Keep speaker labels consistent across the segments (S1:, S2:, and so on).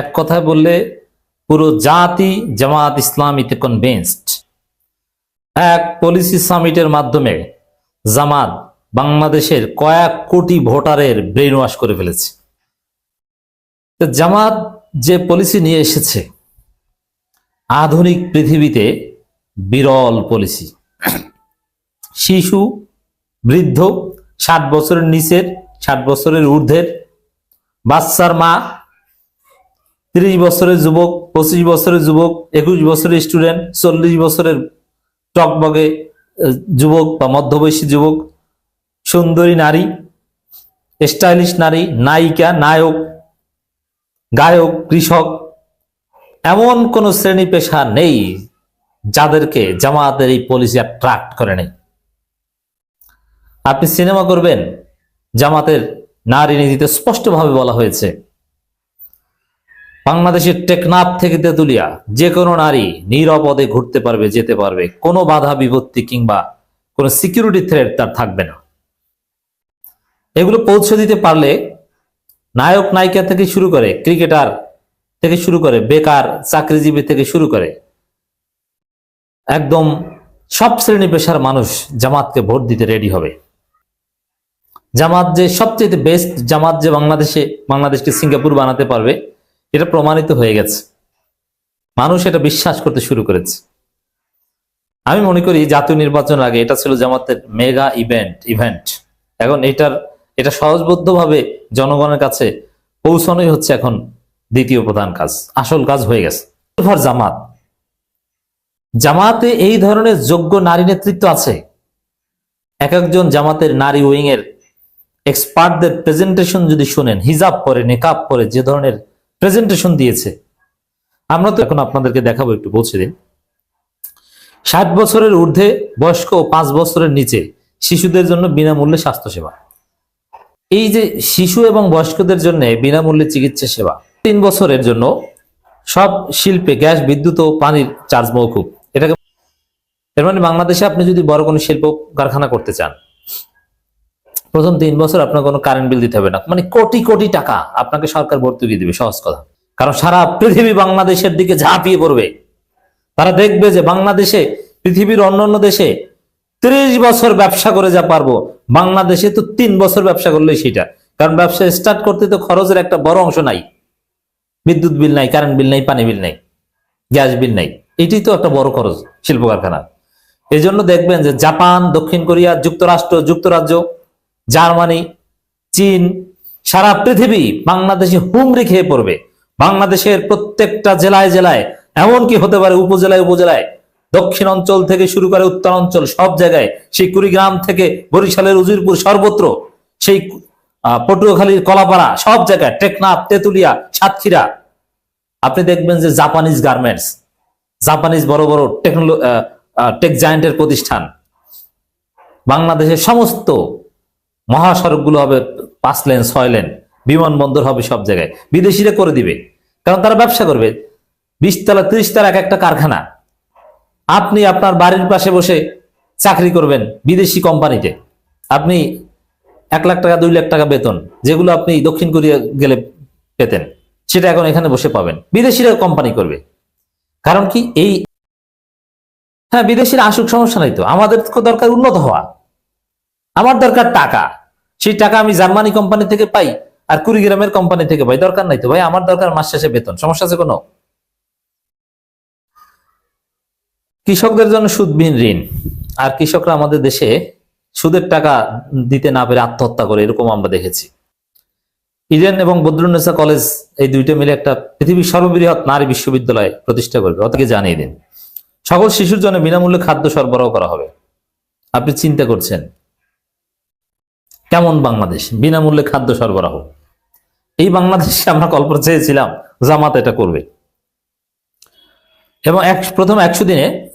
S1: এক কথায় বললে, পুরো জাতি জামাত ইসলামীতে কনভিন্সড এক পলিসি সামিটের মাধ্যমে জামাত বাংলাদেশের কয়েক কোটি ভোটারের ব্রেন ওয়াশ করে ফেলেছে। জামাত যে পলিসি নিয়ে এসেছে, আধুনিক পৃথিবীতে বিরল পলিসি শিশু, বৃদ্ধ, ষাট বছরের নিচের, ষাট বছরের ঊর্ধ্বের, বাচ্চার মা তিরিশ বছরের যুবক, পঁচিশ বছরের যুবক, একুশ বছরের স্টুডেন্ট চল্লিশ বছরের টকবগে যুবক বা মধ্যবয়সী যুবক, সুন্দরী নারী, স্টাইলিশ নারী, নায়িকা, নায়ক, গায়ক, কৃষক, এমন কোন শ্রেণি পেশা নেই যাদেরকে জামাতের এই পলিসি অ্যাট্রাক্ট করে নেই। আপনি সিনেমা করবেন, জামাতের নারী নীতিতে স্পষ্টভাবে বলা হয়েছে বাংলাদেশের টেকনাফ থেকে তেতুলিয়া, যে কোনো নারী নিরাপদে ঘুরতে পারবে, যেতে পারবে। কোনো বাধা, বিপত্তি কিংবা কোনো সিকিউরিটি থ্রেট তার থাকবে না। এগুলো পৌঁছে দিতে পারলে নায়ক, নায়িকা থেকে শুরু করে ক্রিকেটার থেকে শুরু করে, বেকার চাকরিজীবী থেকে শুরু করে, একদম সব শ্রেণি পেশার মানুষ জামাতকে ভোট দিতে রেডি হবে। জামাত যে সবচেয়ে বেস্ট জামাত যে বাংলাদেশে, বাংলাদেশকে সিঙ্গাপুর বানাতে পারবে এটা প্রমাণিত হয়ে গেছে। মানুষ এটা বিশ্বাস করতে শুরু করেছে। আমি মনে করি জাতীয় নির্বাচনের আগে এটা ছিল জামাতের মেগা ইভেন্ট ইভেন্ট। এখন এটার, এটা সহজবদ্ধভাবে জনগণের কাছে পৌঁছানোই হচ্ছে এখন দ্বিতীয় প্রধান কাজ, আসল কাজ হয়ে গেছে। জামাত। জামাতে এই ধরনের যোগ্য নারী নেতৃত্ব আছে। এক একজন জামাতের নারী উইং এর এক্সপার্টদের প্রেজেন্টেশন যদি শুনেন, হিজাব পরে, নেকাব পরে, যে ধরনের প্রেজেন্টেশন দিয়েছে। আমরা তো এখন আপনাদেরকে দেখাবো একটু পৌঁছে দিন। ষাট বছরের ঊর্ধ্বে, বয়স্ক ও পাঁচ বছরের নিচে, শিশুদের জন্য বিনামূল্যে স্বাস্থ্যসেবা। এই যে শিশু এবং বয়স্কদের জন্য বিনামূল্যে চিকিৎসা সেবা, তিন বছরের জন্য সব শিল্পে গ্যাস, বিদ্যুৎ ও পানির চার্জ মৌকুব। এটাকে এর মানে বাংলাদেশে আপনি যদি বড় কোনো শিল্প কারখানা করতে চান প্রথম তিন বছর আপনার কোনো কারেন্ট বিল দিতে হবে না। মানে কোটি কোটি টাকা আপনাকে সরকার ভর্তুকি দিবে, সহজ কথা। কারণ সারা পৃথিবী বাংলাদেশের দিকে ঝাঁপিয়ে পড়বে। তারা দেখবে যে বাংলাদেশে, পৃথিবীর অন্যান্য দেশে ত্রিশ বছর ব্যবসা করে যা পারব, বাংলাদেশে তো তিন বছর ব্যবসা করলেই সেটা। কারণ ব্যবসা স্টার্ট করতে তো খরচের একটা বড় অংশ নাই। বিদ্যুৎ বিল নাই কারেন্ট বিল নাই, পানি বিল নাই, গ্যাস বিল নাই। এটি তো একটা বড় খরচ শিল্প কারখানা এই জন্য দেখবেন যে জাপান, দক্ষিণ কোরিয়া, যুক্তরাষ্ট্র, যুক্তরাজ্য জার্মানি, চীন, সারা পৃথিবী বাংলাদেশে হুমড়ি খেয়ে পড়বে। বাংলাদেশের প্রত্যেকটা জেলায় জেলায়, এমনকি হতে পারে উপজেলায় উপজেলায় দক্ষিণ অঞ্চল থেকে শুরু করে উত্তর অঞ্চল সব জায়গায় সেই কুড়িগ্রাম থেকে বরিশালের উজিরপুর সর্বত্র সেই পটুয়াখালীর কলাপাড়া, সব জায়গায়, টেকনাফ, তেতুলিয়া, সাতক্ষীরা। আপনি দেখবেন যে জাপানিজ গার্মেন্টস, জাপানিজ বড় বড় টেকনোলো টেক জায়েন্টের প্রতিষ্ঠান, বাংলাদেশের সমস্ত মহাসড়কগুলো হবে পাঁচ লেন, ছয় লেন, বিমানবন্দর হবে সব জায়গায়। বিদেশিরা করে দিবে, কারণ তারা ব্যবসা করবে। বিশ তলা এক একটা কারখানা। আপনি আপনার বাড়ির পাশে বসে চাকরি করবেন বিদেশি কোম্পানিতে। আপনি এক লাখ টাকা, দুই লাখ টাকা বেতন, যেগুলো আপনি দক্ষিণ কোরিয়া গেলে পেতেন, সেটা এখন এখানে বসে পাবেন। বিদেশিরা কোম্পানি করবে। কারণ কি এই হ্যাঁ বিদেশিরা আসুক, সমস্যা নাই তো। আমাদের দরকার উন্নত হওয়া। আমার দরকার টাকা। সেই টাকা আমি জার্মানি কোম্পানি থেকে পাই আর কুড়িগ্রামের কোম্পানি থেকে পাই। দরকার নাই তো ভাই, আমার দরকার মাস শেষে বেতন। সমস্যা আছে কোনো? কৃষকদের জন্য সুদবিহীন ঋণ। আর কৃষকরা আমাদের দেশে সুদের টাকা দিতে না পেরে আত্মহত্যা করে, এরকম আমরা দেখেছি। ইডেন এবং বদরুন্নেসা কলেজ এই দুইটা মিলে একটা পৃথিবীর সর্ববৃহৎ নারী বিশ্ববিদ্যালয় প্রতিষ্ঠা করবে। অতকে জানিয়ে দিন সকল শিশুর জন্য বিনামূল্যে খাদ্য সরবরাহ করা হবে। আপনি চিন্তা করছেন। কেমন বাংলাদেশ? বিনামূল্যে খাদ্য সরবরাহ। এই বাংলাদেশে আমরা কল্পনা চেয়েছিলাম, জামাত এটা করবে। এবং এক, প্রথম একশো দিনে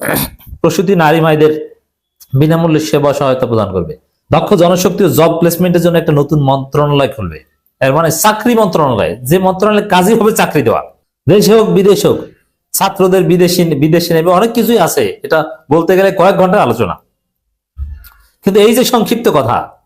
S1: প্রসূতি নারী মায়েদের বিনামূল্যে সেবা সহায়তা প্রদান করবে। দক্ষ জনশক্তি ও জব প্লেসমেন্টের জন্য একটা নতুন মন্ত্রণালয় খুলবে। এর মানে চাকরি মন্ত্রণালয়। যে মন্ত্রণালয় কাজই হবে চাকরি দেওয়া। দেশে হোক, বিদেশ হোক, ছাত্রদের বিদেশি, বিদেশে নেবে, অনেক কিছুই আছে। এটা বলতে গেলে কয়েক ঘণ্টার আলোচনা। কিন্তু এই যে সংক্ষিপ্ত কথা